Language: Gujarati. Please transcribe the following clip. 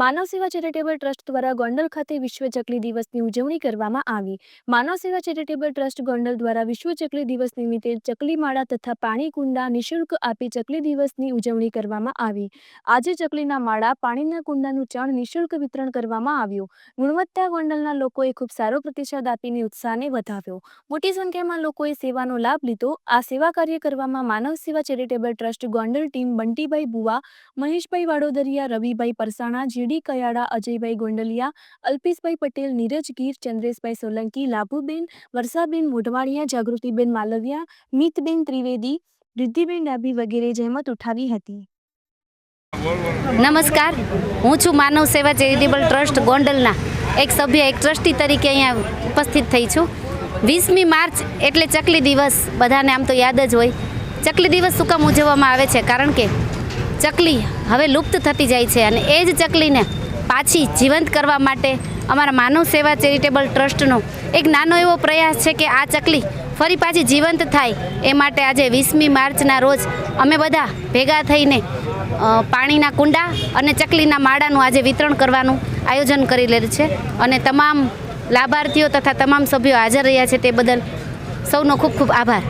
માનવ સેવા ચેરિટેબલ ટ્રસ્ટ દ્વારા ગોંડલ ખાતે વિશ્વ ચકલી દિવસની ઉજવણી કરવામાં આવી. માનવ સેવા ચેરિટેબલ ટ્રસ્ટ ગોંડલ દ્વારા વિશ્વ ચકલી દિવસ નિમિત્તે ચકલી માળા તથા પાણી કુંડા નિઃશુલ્ક આપી ચકલી દિવસની ઉજવણી કરવામાં આવી. આજે ચકલીના માળા, પાણીના કુંડાનું ચણ નિઃશુલ્ક વિતરણ કરવામાં આવ્યું. ગુણવત્તા ગોંડલના લોકોએ ખૂબ સારો પ્રતિસાદ આપીને ઉત્સાહને વધાવ્યો. મોટી સંખ્યામાં લોકોએ સેવાનો લાભ લીધો. આ સેવા કાર્ય કરવામાં Manav Seva charitable trust Gondal team Buntybhai Buva, Maheshbhai Vadodariya, Ravibhai Parsana GD Kayada Ajaybhai Gondaliya Alpeshbhai Patel Neeraj Gir Chandreshbhai Solanki Labhuben Varshaben Modhwadia Jagrutiben Malviya Mitben Trivedi Riddhiben Dabhi વગેરે જહેમત ઉઠાવી હતી. નમસ્કાર. હું છું માનવ સેવા ચેરિટેબલ ટ્રસ્ટ ગોંડલના. એક સભ્ય, એક ટ્રસ્ટી તરીકે અહીંયા ઉપસ્થિત થઈ છું. વીસમી માર્ચ એટલે ચકલી દિવસ. બધાને આમ તો યાદ જ હોય. ચકલી દિવસ શું કામ ઉજવવામાં આવે છે? કારણ કે ચકલી હવે લુપ્ત થતી જાય છે અને એ જ ચકલીને પાછી જીવંત કરવા માટે અમારા માનવ સેવા ચેરિટેબલ ટ્રસ્ટનો એક નાનો એવો પ્રયાસ છે કે આ ચકલી ફરી પાછી જીવંત થાય એ માટે આજે વીસમી માર્ચના રોજ અમે બધા ભેગા થઈને પાણીના કુંડા અને ચકલીના માળાનું આજે વિતરણ કરવાનું આયોજન કરી લે છે અને તમામ લાભાર્થીઓ તથા તમામ સભ્યો હાજર રહ્યા છે તે બદલ સૌનો ખૂબ ખૂબ આભાર.